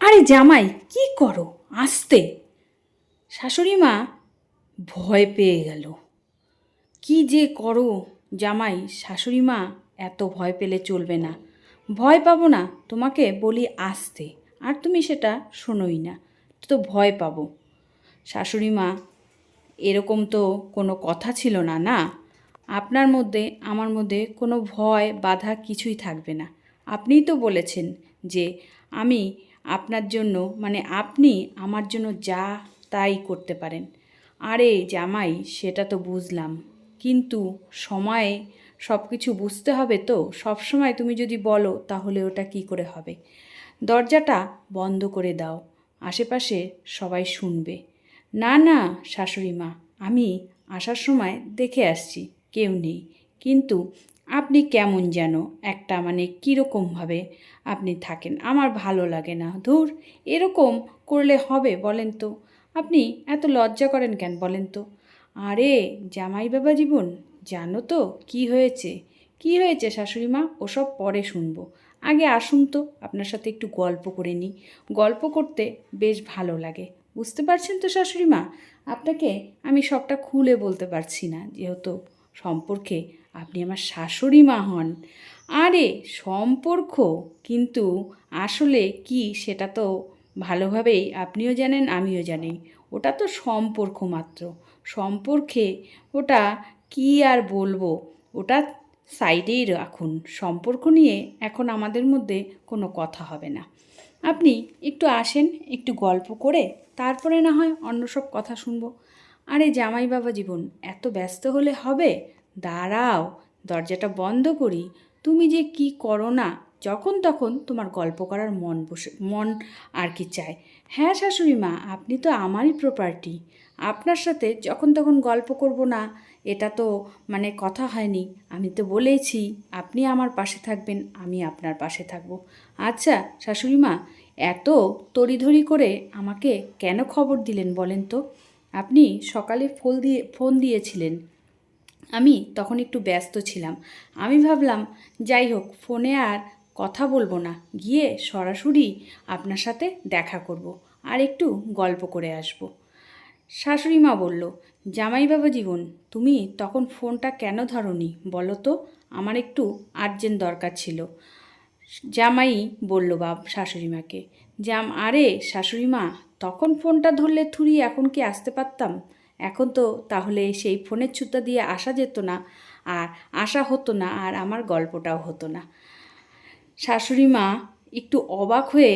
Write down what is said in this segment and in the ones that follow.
আরে জামাই, কি করো? আসতে। শাশুড়ি মা ভয় পেয়ে গেল। কি যে করো জামাই, শাশুড়ি মা এত ভয় পেলে চলবে না। ভয় পাবো না, তোমাকে বলি আসতে। আর তুমি সেটা শোনোই না, তো ভয় পাবো। শাশুড়ি মা, এরকম তো কোনো কথা ছিল না না? আপনার মধ্যে, আমার মধ্যে কোনো ভয়, বাধা কিছুই থাকবে না। আপনিই তো বলেছেন যে আমি আপনার জন্য মানে আপনি আমার জন্য যা তাই করতে পারেন। আরে জামাই, সেটা তো বুঝলাম। কিন্তু সময়ে সব কিছু বুঝতে হবে তো? সব সময় তুমি যদি বলো, তাহলে ওটা কি করে হবে? দরজাটা বন্ধ করে দাও। আশেপাশে সবাই শুনবে। না না, শাশুড়ি মা, আমি আসার সময় দেখে আসছি, কেউ নেই। কিন্তু আপনি কেমন যেন একটা মানে কীরকমভাবে আপনি থাকেন। আমার ভালো লাগে না। ধুর, এরকম করলে হবে বলেন তো। আপনি এত লজ্জা করেন কেন বলেন তো? আরে, জামাই বাবা জীবন, জানো তো কি হয়েছে? কি হয়েছে শাশুড়ি মা? ওসব পরে শুনব। আগে আসুন তো, আপনার সাথে একটু গল্প করে নিই। গল্প করতে বেশ ভালো লাগে। বুঝতে পারছেন তো শাশুড়ি মা? আপনাকে আমি সবটা খুলে বলতে পারছি না, যেহেতু সম্পর্কে আপনি আমার শাশুড়ি মা হন। আরে, সম্পর্ক, কিন্তু আসলে কি সেটা তো ভালোভাবেই আপনিও জানেন, আমিও জানি। ওটা তো সম্পর্ক মাত্র। সম্পর্কে ওটা কি আর বলব? ওটা সাইডেই রাখুন। সম্পর্ক নিয়ে এখন আমাদের মধ্যে কোনো কথা হবে না। আপনি একটু আসেন, একটু গল্প করে, তারপরে না হয় অন্য সব কথা শুনব। আরে জামাই বাবা জীবন, এত ব্যস্ত হলে হবে? দাঁড়াও, দরজাটা বন্ধ করি। তুমি যে কি করো না, যখন তখন তোমার গল্প করার মন বসে, মন আর কি চায়। হ্যাঁ শাশুড়ি মা, আপনি তো আমারই প্রপার্টি আপনার সাথে যখন তখন গল্প করব না, এটা তো মানে কথা হয়নি। আমি তো বলেইছি আপনি আমার পাশে থাকবেন, আমি আপনার পাশে থাকব। আচ্ছা শাশুড়ি মা, এত তড়িধড়ি করে আমাকে কেন খবর দিলেন বলেন তো? আপনি সকালে ফোন দিয়ে, ফোন দিয়েছিলেন। আমি তখন একটু ব্যস্ত ছিলাম। আমি ভাবলাম, যাই হোক, ফোনে আর কথা বলব না। গিয়ে সরাসরি আপনার সাথে দেখা করব আর একটু গল্প করে আসব। শাশুড়ি মা বলল জামাই বাবা জীবন, তুমি তখন ফোনটা কেন ধরনি? বলো তো, আমার একটু আর্জেন্ট দরকার ছিল। জামাই বলল বাপ শাশুড়ি মাকে জাম, আরে শাশুড়ি মা তখন ফোনটা ধরলে থুরি এখন কি আসতে পারতাম? এখন তো তাহলে সেই ফোনের ছুতা দিয়ে আসা যেত না, আর আসা হতো না, আর আমার গল্পটাও হতো না। শাশুড়ি মা একটু অবাক হয়ে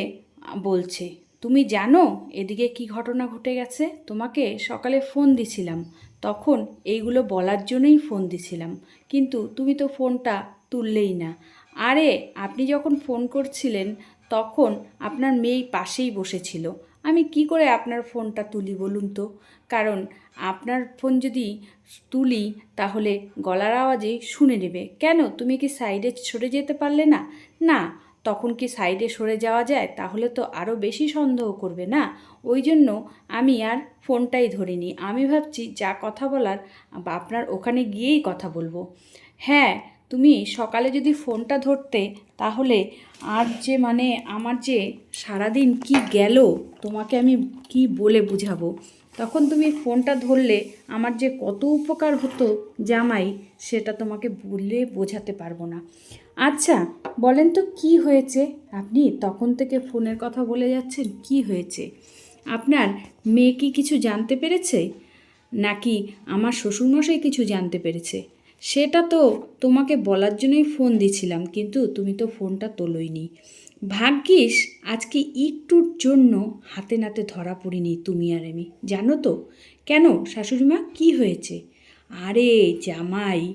বলছে, তুমি জানো এদিকে কি ঘটনা ঘটে গেছে? তোমাকে সকালে ফোন দিছিলাম, তখন এইগুলো বলার জন্যই ফোন দিছিলাম, কিন্তু তুমি তো ফোনটা তুললেই না। আরে, আপনি যখন ফোন করছিলেন, তখন আপনার মেয়ে পাশেই বসেছিল। আমি কি করে আপনার ফোনটা তুলি বলুন তো? কারণ আপনার ফোন যদি তুলি, তাহলে গলার আওয়াজেই শুনে নেবে। কেন? তুমি কি সাইডে সরে যেতে পারলে না? না, তখন কি সাইডে সরে যাওয়া যায়? তাহলে তো আরও বেশি সন্দেহ করবে না? ওই জন্য আমি আর ফোনটাই ধরিনি। আমি ভাবছি যা কথা বলার, বা আপনার ওখানে গিয়েই কথা বলব। হ্যাঁ তুমি সকালে যদি ফোনটা ধরতে, তাহলে আর যে মানে আমার যে সারাদিন কি গেল, তোমাকে আমি কি বলে বুঝাবো? তখন তুমি ফোনটা ধরলে আমার যে কত উপকার হতো জামাই, সেটা তোমাকে বললে বোঝাতে পারব না। আচ্ছা বলেন তো কি হয়েছে? আপনি তখন থেকে ফোনের কথা বলে যাচ্ছেন, কি হয়েছে? আপনার মেয়ে কি কিছু জানতে পেরেছে? নাকি আমার শ্বশুরমশাই কিছু জানতে পেরেছে? সেটা তো তোমাকে বলার জন্যই ফোন দিছিলাম, কিন্তু তুমি তো ফোনটা তোলোইনি। ভাগ্যিস আজকে একটুর জন্য হাতে নাতে ধরা পড়িনি তুমি আর আমি। জানো তো? কেন শাশুড়িমা কি হয়েছে? আরে জামাই,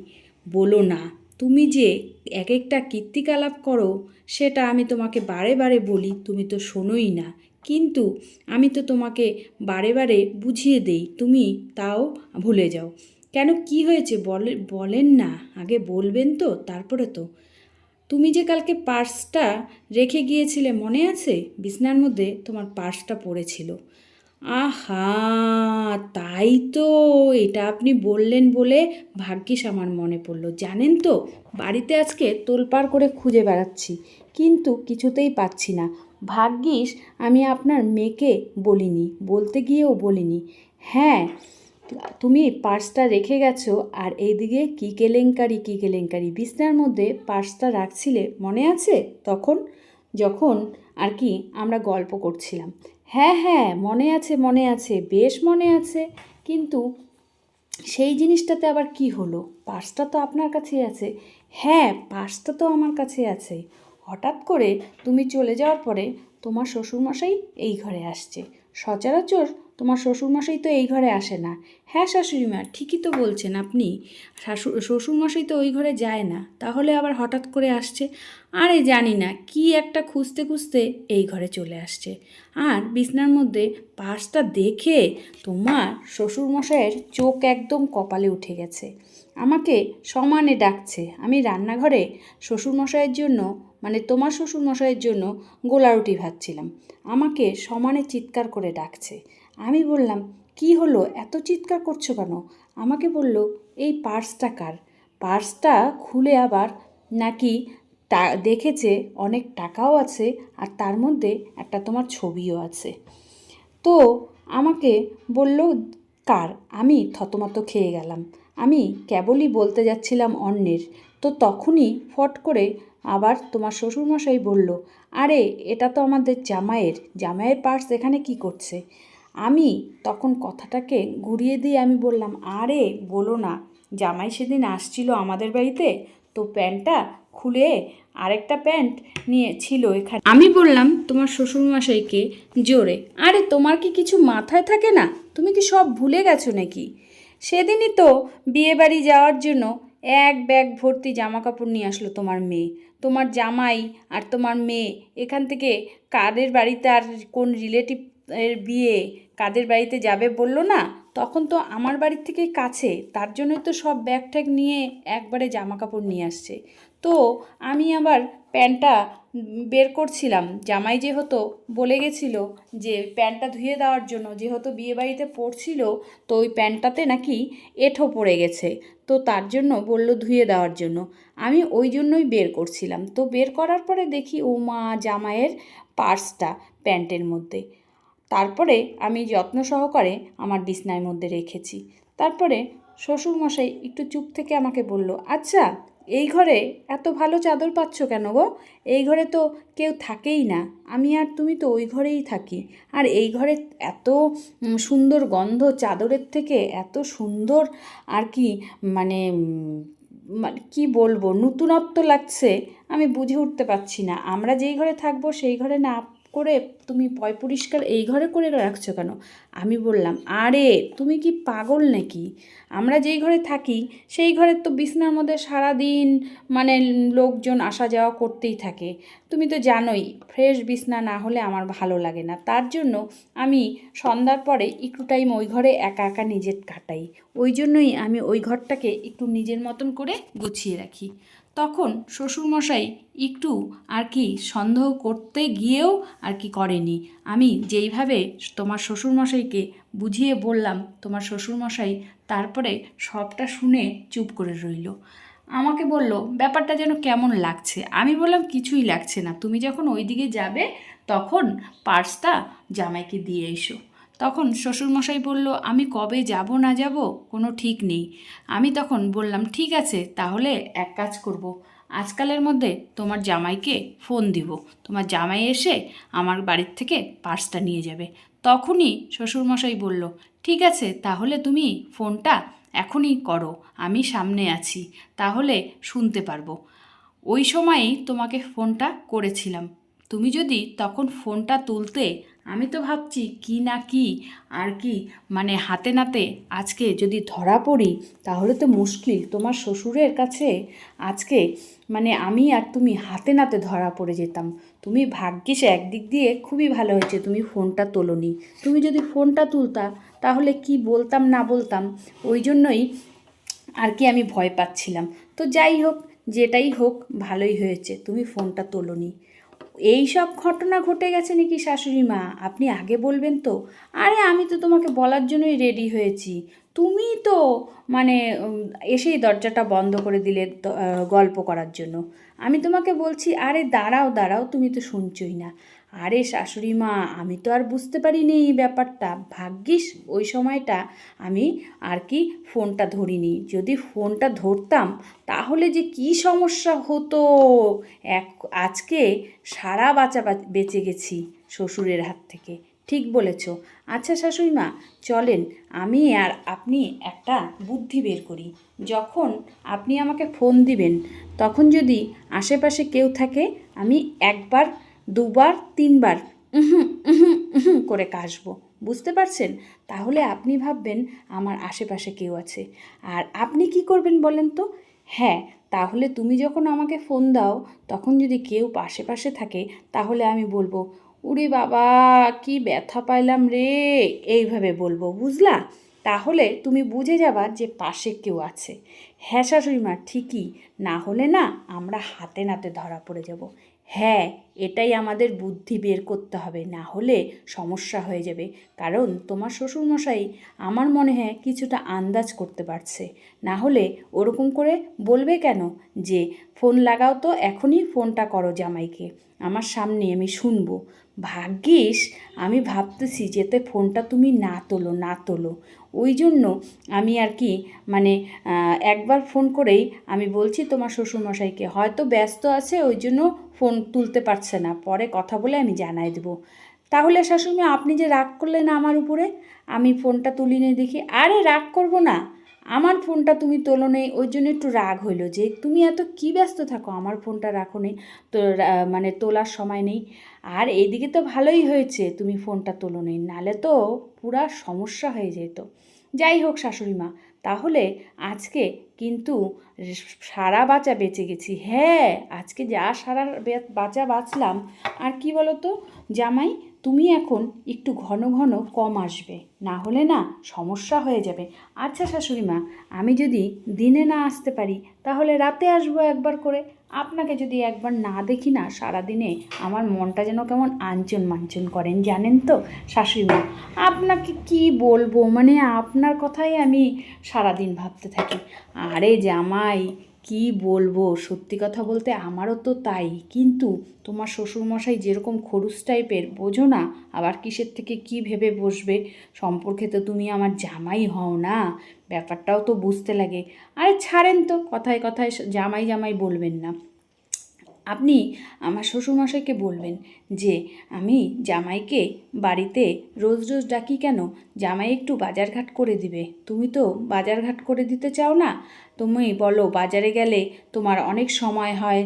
বলো না। তুমি যে এক একটা কীর্তিকালাপ করো, সেটা আমি তোমাকে বারে বারে বলি, তুমি তো শোনোই না। কিন্তু আমি তো তোমাকে বারে বারে বুঝিয়ে দেই, তুমি তাও ভুলে যাও। কেন কি হয়েছে বলে, বলেন না। আগে বলবেন তো, তারপরে তো। তুমি যে কালকে পার্সটা রেখে গিয়েছিলে মনে আছে? বিছনার মধ্যে তোমার পার্সটা পড়েছিল। আহা, তাই তো। এটা আপনি বললেন বলে ভাগ্যিস আমার মনে পড়ল। জানেন তো, বাড়িতে আজকে তোলপাড় করে খুঁজে বেড়াচ্ছি, কিন্তু কিছুতেই পাচ্ছি না। ভাগ্যিস আমি আপনার মেয়েকে বলিনি, বলতে গিয়েও বলিনি। হ্যাঁ তুমি পার্সটা রেখে গেছো আর এইদিকে কী কেলেঙ্কারি কী কেলেঙ্কারি? বিছনার মধ্যে পার্সটা রাখছিলে, মনে আছে? তখন, যখন আর কি আমরা গল্প করছিলাম। হ্যাঁ হ্যাঁ মনে আছে মনে আছে, বেশ মনে আছে, কিন্তু সেই জিনিসটাতে আবার কি হলো? পার্সটা তো আপনার কাছেই আছে। হ্যাঁ পার্সটা তো আমার কাছে আছে। হঠাৎ করে তুমি চলে যাওয়ার পরে তোমার শ্বশুরমশাই এই ঘরে আসছে। সচরাচর তোমার শ্বশুরমশাই তো এই ঘরে আসে না। হ্যাঁ শাশুড়িমা ঠিকই তো বলছেন আপনি। শাশু, শ্বশুরমশাই তো ওই ঘরে যায় না। তাহলে আবার হঠাৎ করে আসছে। আরে জানি না, কি একটা খুঁজতে খুঁজতে এই ঘরে চলে আসছে। আর বিছনার মধ্যে পাশটা দেখে তোমার শ্বশুরমশাইয়ের চোখ একদম কপালে উঠে গেছে। আমাকে সমানে ডাকছে, আমি রান্নাঘরে শ্বশুরমশাইয়ের জন্য মানে তোমার শ্বশুরমশাইয়ের জন্য গোলা রুটি ভাজছিলাম। আমাকে সমানে চিৎকার করে ডাকছে। আমি বললাম, কি হলো? এত চিৎকার করছ কেন? আমাকে বলল, এই পার্সটা কার? পার্সটা খুলে আবার নাকি তা দেখেছে অনেক টাকাও আছে আর তার মধ্যে একটা তোমার ছবিও আছে। তো আমাকে বলল, কার? আমি থতমত খেয়ে গেলাম। আমি কেবলই বলতে যাচ্ছিলাম অন্যের। তো তখনই ফট করে আবার তোমার শ্বশুরমশাই বলল, আরে, এটা তো আমাদের জামাইয়ের। জামাইয়ের পার্স এখানে কি করছে? আমি? তখন কথাটাকে ঘুরিয়ে দিয়ে আমি বললাম, আরে, বলো না, জামাই সেদিন আসছিল আমাদের বাড়িতে, তো প্যান্টটা খুলে আরেকটা প্যান্ট নিয়ে ছিল এখানে। আমি বললাম, তোমার শ্বশুরমশাইকে জোরে, আরে তোমার কি কিছু মাথায় থাকে না? তুমি কি সব ভুলে গেছো নাকি? সেদিনই তো বিয়েবাড়ি যাওয়ার জন্য এক ব্যাগ ভর্তি জামা কাপড় নিয়ে আসলো তোমার মেয়ে। তোমার জামাই আর তোমার মেয়ে এখান থেকে কাদের বাড়িতে আর কোন রিলেটিভ এর বিয়ে কাদের বাড়িতে যাবে বলল না? তখন তো আমার বাড়ির থেকেই কাছে। তার জন্যই তো সব ব্যাগ ট্যাগ নিয়ে একবারে জামা কাপড় নিয়ে আসছে। তো আমি আবার প্যান্টটা বের করছিলাম। জামাই যেহেতু বলে গেছিল যে প্যান্টটা ধুয়ে দেওয়ার জন্য, যেহেতু বিয়েবাড়িতে পড়ছিল, তো ওই প্যান্টটাতে নাকি এঁঠো পড়ে গেছে। তো তার জন্য বলল ধুয়ে দেওয়ার জন্য। আমি ওই জন্যই বের করছিলাম। তো বের করার পরে দেখি ও মা জামাইয়ের পার্সটা প্যান্টের মধ্যে। তারপরে আমি যত্ন সহকারে আমার বিছনার মধ্যে রেখেছি। তারপরে শ্বশুরমশাই একটু চুপ থেকে আমাকে বলল আচ্ছা এই ঘরে এত ভালো চাদর পাচ্ছ কেন গো? এই ঘরে তো কেউ থাকেই না। আমি আর তুমি তো ওই ঘরেই থাকি। আর এই ঘরে এত সুন্দর গন্ধ চাদরের থেকে, এত সুন্দর আর কি মানে মানে কি বলব, নতুনত্ব লাগছে। আমি বুঝে উঠতে পারছি না। আমরা যেই ঘরে থাকব, সেই ঘরে না করে তুমি পয় পরিষ্কার এই ঘরে করে রাখছো কেন? আমি বললাম, আরে, তুমি কি পাগল নাকি? আমরা যেই ঘরে থাকি, সেই ঘরের তো বিছনার মধ্যে সারাদিন মানে লোকজন আসা যাওয়া করতেই থাকে। তুমি তো জানোই ফ্রেশ বিছনা না হলে আমার ভালো লাগে না। তার জন্য আমি সন্ধ্যার পরে একটু টাইম ওই ঘরে একা একা নিজের কাটাই। ওই জন্যই আমি ওই ঘরটাকে একটু নিজের মতন করে গুছিয়ে রাখি। তখন শ্বশুরমশাই একটু আর কি সন্দেহ করতে গিয়েও আর কি করেনি। আমি যেইভাবে তোমার শ্বশুরমশাইকে বুঝিয়ে বললাম, তোমার শ্বশুরমশাই তারপরে সবটা শুনে চুপ করে রইল। আমাকে বলল, ব্যাপারটা যেন কেমন লাগছে? আমি বললাম, কিছুই লাগছে না। তুমি যখন ওইদিকে যাবে, তখন পার্সটা জামাইকে দিয়ে এসো। তখন শ্বশুরমশাই বলল, আমি কবে যাব না যাব কোনো ঠিক নেই। আমি তখন বললাম, ঠিক আছে, তাহলে এক কাজ করব। আজকালের মধ্যে তোমার জামাইকে ফোন দিব। তোমার জামাই এসে আমার বাড়ির থেকে পার্সটা নিয়ে যাবে। তখনই শ্বশুরমশাই বলল, ঠিক আছে, তাহলে তুমি ফোনটা এখনই করো, আমি সামনে আছি, তাহলে শুনতে পারব। ওই সময়েই তোমাকে ফোনটা করেছিলাম। তুমি যদি তখন ফোনটা তুলতে আমি তো ভাবছি কি না কি, আর কি মানে হাতে নাতে আজকে যদি ধরা পড়ি, তাহলে তো মুশকিল। তোমার শ্বশুরের কাছে আজকে মানে আমি আর তুমি হাতে নাতে ধরা পড়ে যেতাম। তুমি ভাগ্যিস একদিক দিয়ে খুবই ভালো হয়েছে, তুমি ফোনটা তোলনি। তুমি যদি ফোনটা তুলতা, তাহলে কি বলতাম না বলতাম, ওই জন্যই আর কি আমি ভয় পাচ্ছিলাম। তো যাই হোক, যেটাই হোক, ভালোই হয়েছে, তুমি ফোনটা তোলনি। এই সব ঘটনা ঘটে গেছে নাকি শাশুড়ি মা? আপনি আগে বলবেন তো। আরে, আমি তো তোমাকে বলার জন্যই রেডি হয়েছি। তুমি তো মানে এসেই দরজাটা বন্ধ করে দিলে গল্প করার জন্য। আমি তোমাকে বলছি, আরে, দাঁড়াও দাঁড়াও, তুমি তো শুনছই না। আরে শাশুড়ি মা, আমি তো আর বুঝতে পারিনি এই ব্যাপারটা। ভাগ্যিস ওই সময়টা আমি আর কি ফোনটা ধরিনি। যদি ফোনটা ধরতাম, তাহলে যে কি সমস্যা হতো? এক, আজকে সারা বাঁচা বেঁচে গেছি শ্বশুরের হাত থেকে। ঠিক বলেছ। আচ্ছা শাশুড়ি মা, চলেন, আমি আর আপনি একটা বুদ্ধি বের করি। যখন আপনি আমাকে ফোন দিবেন, তখন যদি আশেপাশে কেউ থাকে, আমি একবার দুবার, তিনবার উহুম করে কাশবো। বুঝতে পারছেন? তাহলে আপনি ভাববেন আমার আশেপাশে কেউ আছে। আর আপনি কি করবেন বলেন তো? হ্যাঁ তাহলে তুমি যখন আমাকে ফোন দাও, তখন যদি কেউ পাশে পাশে থাকে, তাহলে আমি বলব উরে বাবা, কি ব্যথা পাইলাম রে! এইভাবে বলব, বুঝলা? তাহলে তুমি বুঝে যাবা যে পাশে কেউ আছে। হ্যাঁ শাশুড়ি মা ঠিকই। না হলে না আমরা হাতে নাতে ধরা পড়ে যাব। হ্যাঁ এটাই আমাদের বুদ্ধি বের করতে হবে, না হলে সমস্যা হয়ে যাবে। কারণ তোমার শ্বশুরমশাই আমার মনে হয় কিছুটা আন্দাজ করতে পারছে। না হলে ওরকম করে বলবে কেন যে, ফোন লাগাও তো, এখনই ফোনটা করো জামাইকে। আমার সামনে আমি শুনব। ভাগ্যিস, আমি ভাবতেছি যেতে ফোনটা তুমি না তোলো না তোলো। ওই জন্য আমি আর কি মানে একবার ফোন করেই আমি বলছি তোমার শ্বশুরমশাইকে, হয়তো ব্যস্ত আছে, ওই জন্য ফোন তুলতে পারছে না, পরে কথা বলে আমি জানাই দেবো। তাহলে শাশুড়ি আপনি যে রাগ করলেন আমার উপরে, আমি ফোনটা তুলি নিয়ে দেখি। আরে রাগ করব না, আমার ফোনটা তুমি তোলো নেই, ওই জন্য একটু রাগ হইল যে, তুমি এত কি ব্যস্ত থাকো, আমার ফোনটা রাখো নেই, তো মানে তোলার সময় নেই। আর এইদিকে তো ভালোই হয়েছে, তুমি ফোনটা তোলো নেই, নালে তো পুরা সমস্যা হয়ে যেত। যাই হোক শাশুড়ি মা তাহলে আজকে কিন্তু সারা বাঁচা বেঁচে গেছি। হ্যাঁ আজকে যা সারা বাঁচা বাঁচলাম। আর কি বলতো? জামাই তুমি এখন একটু ঘন ঘন কম আসবে। না হলে না সমস্যা হয়ে যাবে। আচ্ছা শাশুড়ি মা, আমি যদি দিনে না আসতে পারি, তাহলে রাতে আসব একবার করে। আপনাকে যদি একবার না দেখি না সারাদিনে, আমার মনটা যেন কেমন আঞ্চন মাঞ্চন করেন, জানেন তো? শাশুড়ি মা, আপনাকে কি বলব? মানে আপনার কথাই আমি সারাদিন ভাবতে থাকি। আরে জামাই কি বলব? সত্যি কথা বলতে আমারও তো তাই। কিন্তু তোমার শ্বশুরমশাই যেরকম খরুস টাইপের, বোঝো না আবার কিসের থেকে কি ভেবে বসবে? সম্পর্কে তো তুমি আমার জামাই হও না। ব্যাপারটাও তো বুঝতে লাগে। আরে ছাড়েন তো, কথায় কথায় জামাই জামাই বলবেন না। আপনি আমার শ্বশুরমশাইকে বলবেন যে, আমি জামাইকে বাড়িতে রোজ রোজ ডাকি কেন? জামাই একটু বাজারঘাট করে দিবে। তুমি তো বাজারঘাট করে দিতে চাও না? তুমি বলো, বাজারে গেলে তোমার অনেক সময় হয়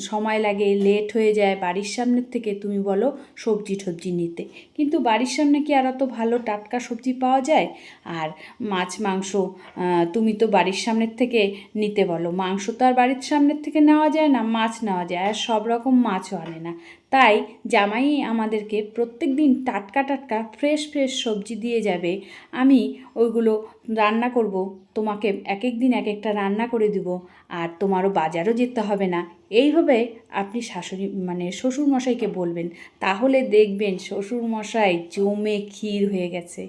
সময় লাগে লেট হয়ে যায়। বাড়ির সামনের থেকে তুমি বলো সবজি টবজি নিতে। কিন্তু বাড়ির সামনে কি আর অত ভালো টাটকা সবজি পাওয়া যায়? আর মাছ, মাংস তুমি তো বাড়ির সামনের থেকে নিতে বলো। মাংস তো আর বাড়ির সামনের থেকে নেওয়া যায় না, মাছ নেওয়া যায়। আর সব রকম মাছও আনে না। তাই জামাই আমাদেরকে প্রত্যেক দিন টাটকা টাটকা ফ্রেশ ফ্রেশ সবজি দিয়ে যাবে। আমি ওইগুলো রান্না করব, তোমাকে এক এক দিন এক একটা রান্না করে দিব, আর তোমারও বাজারও যেতে হবে না। এইভাবে আপনি শাশুড়ি মানে শ্বশুরমশাইকে বলবেন, তাহলে দেখবেন শ্বশুরমশাই জমে ক্ষীর হয়ে গেছে।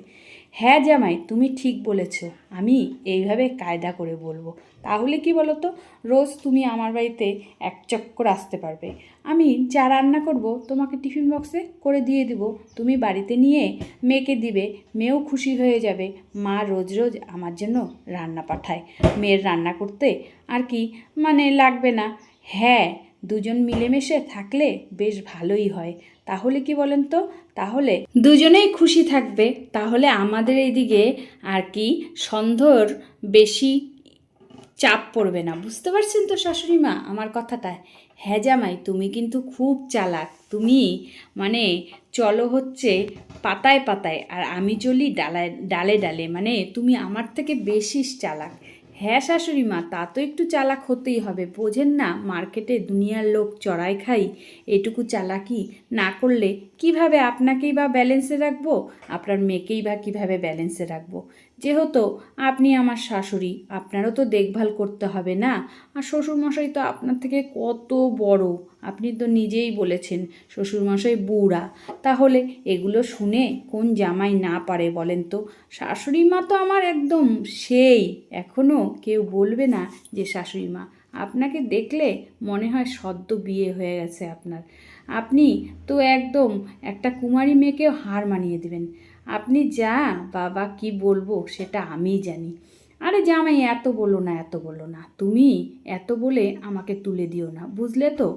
হ্যাঁ জামাই, তুমি ঠিক বলেছ। আমি এইভাবে কায়দা করে বলব। তাহলে কি বলো তো রোজ তুমি আমার বাড়িতে এক চক্কর আসতে পারবে। আমি যা রান্না করব তোমাকে টিফিন বক্সে করে দিয়ে দিব। তুমি বাড়িতে নিয়ে মেয়েকে দিবে, মেয়েও খুশি হয়ে যাবে। মা রোজ রোজ আমার জন্য রান্না পাঠায়। মেয়ের রান্না করতে আর কি মানে লাগবে না। হ্যাঁ দুজন মিলেমিশে থাকলে বেশ ভালোই হয়। তাহলে কি বলেন তো? তাহলে দুজনেই খুশি থাকবে, তাহলে আমাদের এইদিকে আর কি সন্ধর বেশি চাপ পড়বে না। বুঝতে পারছেন তো শাশুড়ি মা আমার কথাটা? হ্যাঁ জামাই, তুমি কিন্তু খুব চালাক। তুমি মানে চলো হচ্ছে পাতায় পাতায়, আর আমি চলি ডালায়, ডালে ডালে। মানে তুমি আমার থেকে বেশি চালাক। হ্যাঁ শাশুড়ি মা, তা তো একটু চালাক হতেই হবে। বোঝেন না, মার্কেটে দুনিয়ার লোক চড়াই খাই, এটুকু চালাকি না করলে কীভাবে আপনাকেই বা ব্যালেন্সে রাখব? আপনার মেয়েকেই বা কীভাবে ব্যালেন্সে রাখব? যেহেতু আপনি আমার শাশুড়ি, আপনারও তো দেখভাল করতে হবে না? আর শ্বশুরমশাই তো আপনার থেকে কত বড়? আপনি তো নিজেই বলেছেন শ্বশুরমশাই বুড়া। তাহলে এগুলো শুনে কোন জামাই না পারে বলেন তো? শাশুড়ি মা তো আমার একদম সেই। এখনও কেউ বলবে না যে শাশুড়ি মা আপনাকে দেখলে মনে হয় সদ্য বিয়ে হয়ে গেছে আপনার। আপনি তো একদম একটা কুমারী মেয়েকেও হার মানিয়ে দেবেন। আপনি যা, বাবা কি বলব সেটা আমিই জানি। আরে জামাই, এত বলো না, এত বলো না। তুমি এত বলে আমাকে তুলে দিও না, বুঝলে তো?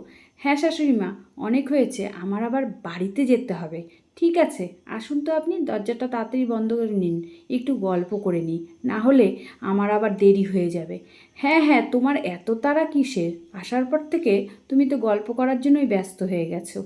হ্যাঁ শাশুড়ি মা, অনেক হয়েছে, আমার আবার বাড়িতে যেতে হবে। ঠিক আছে, আসুন তো আপনি, দরজাটা তাড়াতাড়ি বন্ধ করে নিন, একটু গল্প করে নিই, না হলে আমার আবার দেরি হয়ে যাবে। হ্যাঁ হ্যাঁ তোমার এত তাড়া কিসের? আসার পর থেকে তুমি তো গল্প করার জন্যই ব্যস্ত হয়ে গেছো।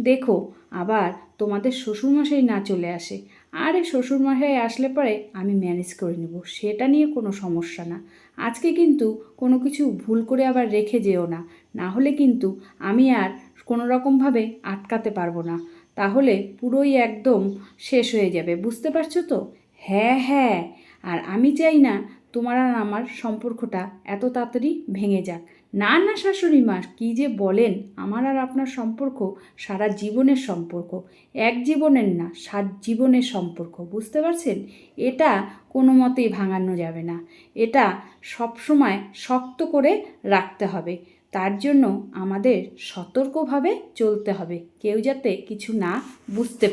দেখো, আবার তোমাদের শ্বশুরমশাই না চলে আসে আরে শ্বশুরমশাই আসলে পরে আমি ম্যানেজ করে নেব, সেটা নিয়ে কোনো সমস্যা না। আজকে কিন্তু কোনো কিছু ভুল করে আবার রেখে যেও না না হলে কিন্তু আমি আর কোনো রকমভাবে আটকাতে পারব না। তাহলে পুরোই একদম শেষ হয়ে যাবে, বুঝতে পারছ তো? হ্যাঁ হ্যাঁ। আর আমি চাই না তোমার আর আমার সম্পর্কটা এত তাড়াতাড়ি ভেঙে যাক। না না, শাশুড়ি মা, কী যে বলেন? আমার আর আপনার সম্পর্ক সারা জীবনের সম্পর্ক। এক জীবনের না, সাত জীবনের সম্পর্ক, বুঝতে পারছেন? এটা কোনো মতেই ভাঙানো যাবে না। এটা সবসময় শক্ত করে রাখতে হবে। তার জন্য আমাদের সতর্কভাবে চলতে হবে। কেউ যাতে কিছু না বুঝতে